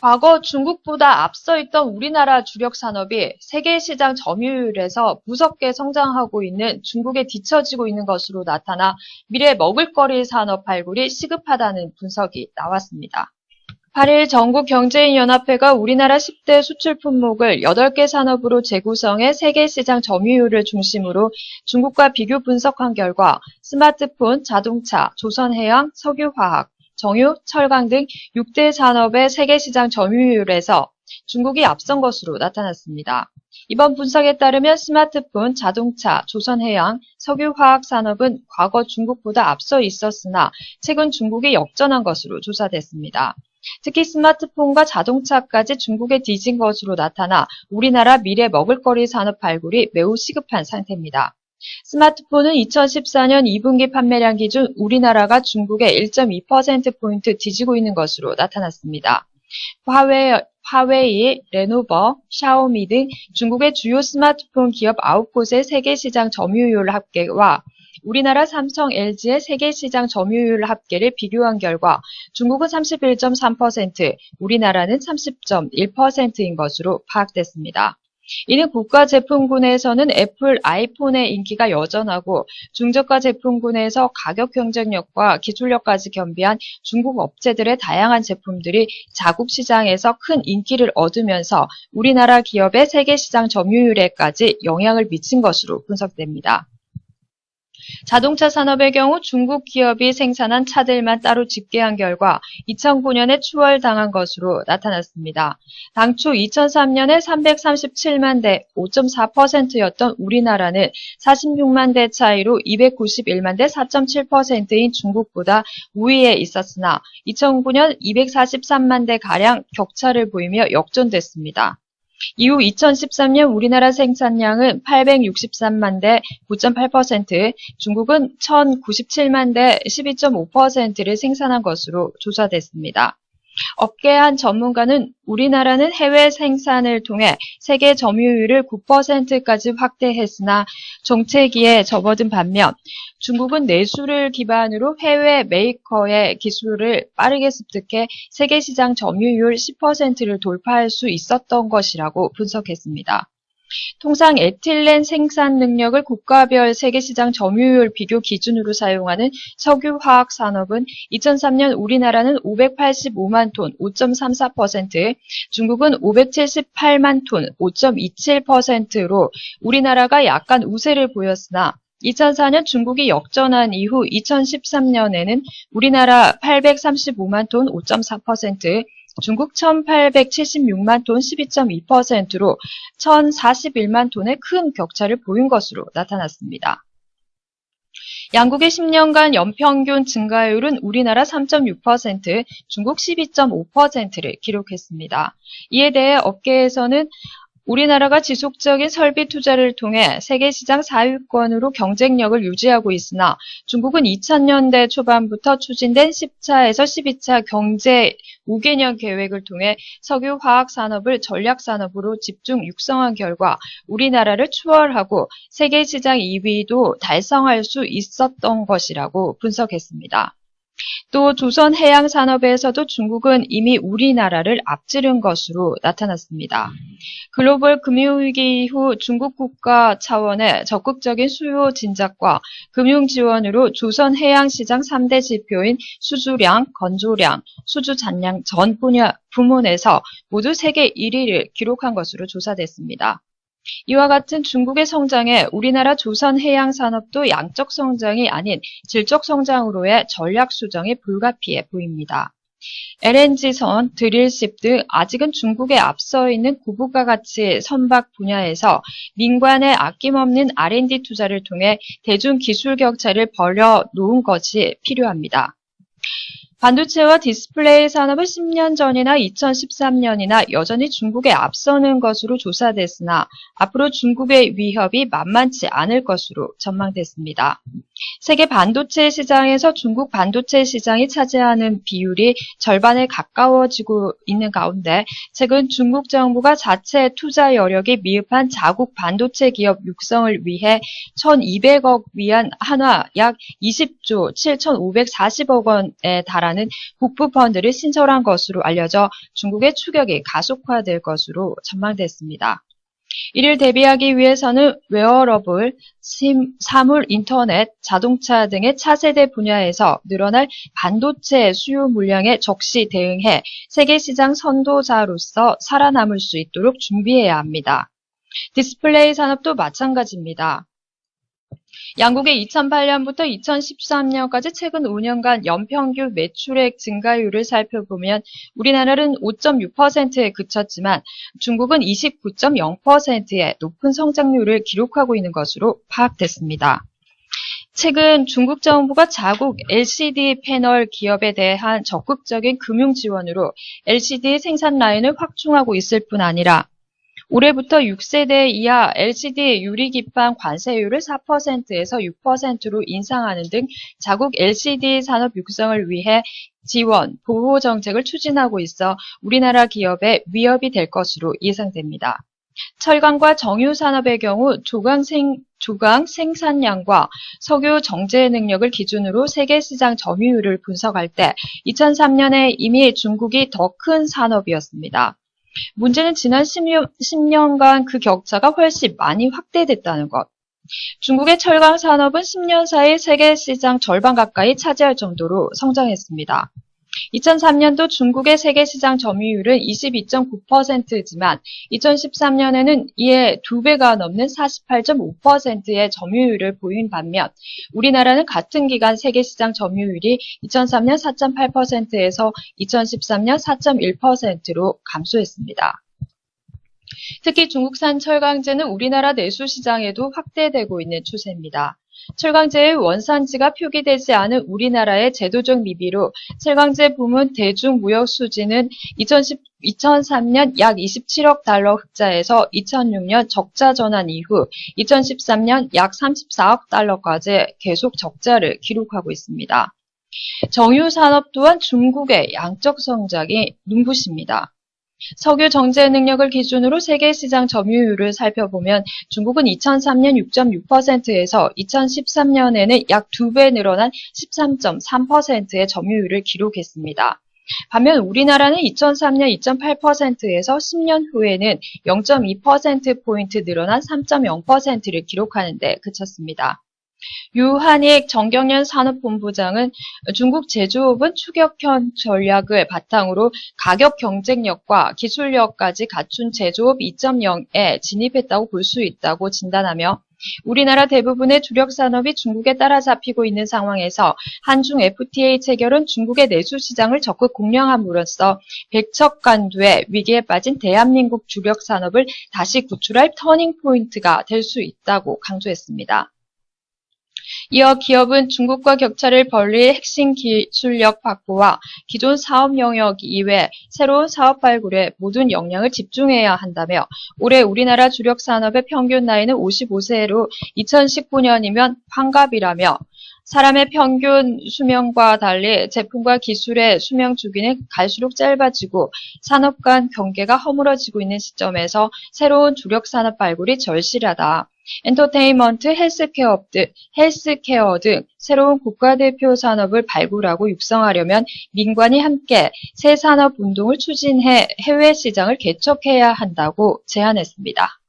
과거 중국보다 앞서 있던 우리나라 주력 산업이 세계 시장 점유율에서 무섭게 성장하고 있는 중국에 뒤처지고 있는 것으로 나타나 미래 먹을거리 산업 발굴이 시급하다는 분석이 나왔습니다. 8일 전국경제인연합회가 우리나라 10대 수출 품목을 8개 산업으로 재구성해 세계 시장 점유율을 중심으로 중국과 비교 분석한 결과 스마트폰, 자동차, 조선해양, 석유화학, 정유, 철강 등 6대 산업의 세계 시장 점유율에서 중국이 앞선 것으로 나타났습니다. 이번 분석에 따르면 스마트폰, 자동차, 조선해양, 석유화학 산업은 과거 중국보다 앞서 있었으나 최근 중국이 역전한 것으로 조사됐습니다. 특히 스마트폰과 자동차까지 중국에 뒤진 것으로 나타나 우리나라 미래 먹을거리 산업 발굴이 매우 시급한 상태입니다. 스마트폰은 2014년 2분기 판매량 기준 우리나라가 중국의 1.2%포인트 뒤지고 있는 것으로 나타났습니다. 화웨이, 화웨이, 레노버, 샤오미 등 중국의 주요 스마트폰 기업 9곳의 세계 시장 점유율 합계와 우리나라 삼성, LG의 세계 시장 점유율 합계를 비교한 결과 중국은 31.3%, 우리나라는 30.1%인 것으로 파악됐습니다. 이는 국가 제품군에서는 애플 아이폰의 인기가 여전하고 중저가 제품군에서 가격 경쟁력과 기술력까지 겸비한 중국 업체들의 다양한 제품들이 자국 시장에서 큰 인기를 얻으면서 우리나라 기업의 세계 시장 점유율에까지 영향을 미친 것으로 분석됩니다. 자동차 산업의 경우 중국 기업이 생산한 차들만 따로 집계한 결과 2009년에 추월당한 것으로 나타났습니다. 당초 2003년에 337만 대 5.4%였던 우리나라는 46만 대 차이로 291만 대 4.7%인 중국보다 우위에 있었으나 2009년 243만 대 가량 격차를 보이며 역전됐습니다. 이후 2013년 우리나라 생산량은 863만 대 9.8%, 중국은 1097만 대 12.5%를 생산한 것으로 조사됐습니다. 업계 한 전문가는 우리나라는 해외 생산을 통해 세계 점유율을 9%까지 확대했으나 정체기에 접어든 반면 중국은 내수를 기반으로 해외 메이커의 기술을 빠르게 습득해 세계 시장 점유율 10%를 돌파할 수 있었던 것이라고 분석했습니다. 통상 에틸렌 생산 능력을 국가별 세계시장 점유율 비교 기준으로 사용하는 석유화학 산업은 2003년 우리나라는 585만 톤 5.34%, 중국은 578만 톤 5.27%로 우리나라가 약간 우세를 보였으나 2004년 중국이 역전한 이후 2013년에는 우리나라 835만 톤 5.4%, 중국 1876만 톤 12.2%로 1041만 톤의 큰 격차를 보인 것으로 나타났습니다. 양국의 10년간 연평균 증가율은 우리나라 3.6%, 중국 12.5%를 기록했습니다. 이에 대해 업계에서는 우리나라가 지속적인 설비 투자를 통해 세계 시장 4위권으로 경쟁력을 유지하고 있으나 중국은 2000년대 초반부터 추진된 10차에서 12차 경제 5개년 계획을 통해 석유 화학 산업을 전략 산업으로 집중 육성한 결과 우리나라를 추월하고 세계 시장 2위도 달성할 수 있었던 것이라고 분석했습니다. 또 조선 해양 산업에서도 중국은 이미 우리나라를 앞지른 것으로 나타났습니다. 글로벌 금융위기 이후 중국 국가 차원의 적극적인 수요 진작과 금융 지원으로 조선 해양 시장 3대 지표인 수주량, 건조량, 수주 잔량 전 분야 부문에서 모두 세계 1위를 기록한 것으로 조사됐습니다. 이와 같은 중국의 성장에 우리나라 조선해양산업도 양적 성장이 아닌 질적 성장으로의 전략 수정이 불가피해 보입니다. LNG선, 드릴십 등 아직은 중국에 앞서 있는 고부가 가치 선박 분야에서 민관의 아낌없는 R&D 투자를 통해 대중 기술 격차를 벌여 놓은 것이 필요합니다. 반도체와 디스플레이 산업은 10년 전이나 2013년이나 여전히 중국에 앞서는 것으로 조사됐으나 앞으로 중국의 위협이 만만치 않을 것으로 전망됐습니다. 세계 반도체 시장에서 중국 반도체 시장이 차지하는 비율이 절반에 가까워지고 있는 가운데 최근 중국 정부가 자체 투자 여력이 미흡한 자국 반도체 기업 육성을 위해 1,200억 위안 한화 약 20조 7,540억 원에 달하는 국부 펀드를 신설한 것으로 알려져 중국의 추격이 가속화될 것으로 전망됐습니다. 이를 대비하기 위해서는 웨어러블, 심, 사물, 인터넷, 자동차 등의 차세대 분야에서 늘어날 반도체 수요 물량에 적시 대응해 세계 시장 선도자로서 살아남을 수 있도록 준비해야 합니다. 디스플레이 산업도 마찬가지입니다. 양국의 2008년부터 2013년까지 최근 5년간 연평균 매출액 증가율을 살펴보면 우리나라는 5.6%에 그쳤지만 중국은 29.0%의 높은 성장률을 기록하고 있는 것으로 파악됐습니다. 최근 중국 정부가 자국 LCD 패널 기업에 대한 적극적인 금융 지원으로 LCD 생산 라인을 확충하고 있을 뿐 아니라 올해부터 6세대 이하 LCD 유리기판 관세율을 4%에서 6%로 인상하는 등 자국 LCD 산업 육성을 위해 지원, 보호 정책을 추진하고 있어 우리나라 기업에 위협이 될 것으로 예상됩니다. 철강과 정유 산업의 경우 조강 생, 조강 생산량과 석유 정제 능력을 기준으로 세계 시장 점유율을 분석할 때 2003년에 이미 중국이 더 큰 산업이었습니다. 문제는 지난 10년, 10년 간 그 격차가 훨씬 많이 확대됐다는 것. 중국의 철강 산업은 10년 사이 세계 시장 절반 가까이 차지할 정도로 성장했습니다. 2003년도 중국의 세계 시장 점유율은 22.9%지만 2013년에는 이에 두 배가 넘는 48.5%의 점유율을 보인 반면 우리나라는 같은 기간 세계 시장 점유율이 2003년 4.8%에서 2013년 4.1%로 감소했습니다. 특히 중국산 철강제는 우리나라 내수 시장에도 확대되고 있는 추세입니다. 철강제의 원산지가 표기되지 않은 우리나라의 제도적 미비로 철강제 부문 대중무역 수지는 2010, 2003년 약 27억 달러 흑자에서 2006년 적자 전환 이후 2013년 약 34억 달러까지 계속 적자를 기록하고 있습니다. 정유 산업 또한 중국의 양적 성장이 눈부십니다. 석유 정제 능력을 기준으로 세계 시장 점유율을 살펴보면 중국은 2003년 6.6%에서 2013년에는 약 2배 늘어난 13.3%의 점유율을 기록했습니다. 반면 우리나라는 2003년 2.8%에서 10년 후에는 0.2%포인트 늘어난 3.0%를 기록하는 데 그쳤습니다. 유한익 정경련 산업본부장은 중국 제조업은 추격형 전략을 바탕으로 가격 경쟁력과 기술력까지 갖춘 제조업 2.0에 진입했다고 볼 수 있다고 진단하며 우리나라 대부분의 주력 산업이 중국에 따라잡히고 있는 상황에서 한중 FTA 체결은 중국의 내수 시장을 적극 공략함으로써 백척간두의 위기에 빠진 대한민국 주력 산업을 다시 구출할 터닝 포인트가 될 수 있다고 강조했습니다. 이어 기업은 중국과 격차를 벌릴 핵심 기술력 확보와 기존 사업 영역 이외 새로운 사업 발굴에 모든 역량을 집중해야 한다며 올해 우리나라 주력 산업의 평균 나이는 55세로 2019년이면 환갑이라며 사람의 평균 수명과 달리 제품과 기술의 수명 주기는 갈수록 짧아지고 산업 간 경계가 허물어지고 있는 시점에서 새로운 주력 산업 발굴이 절실하다. 엔터테인먼트, 헬스케어 등, 헬스케어 등 새로운 국가대표 산업을 발굴하고 육성하려면 민관이 함께 새 산업 운동을 추진해 해외 시장을 개척해야 한다고 제안했습니다.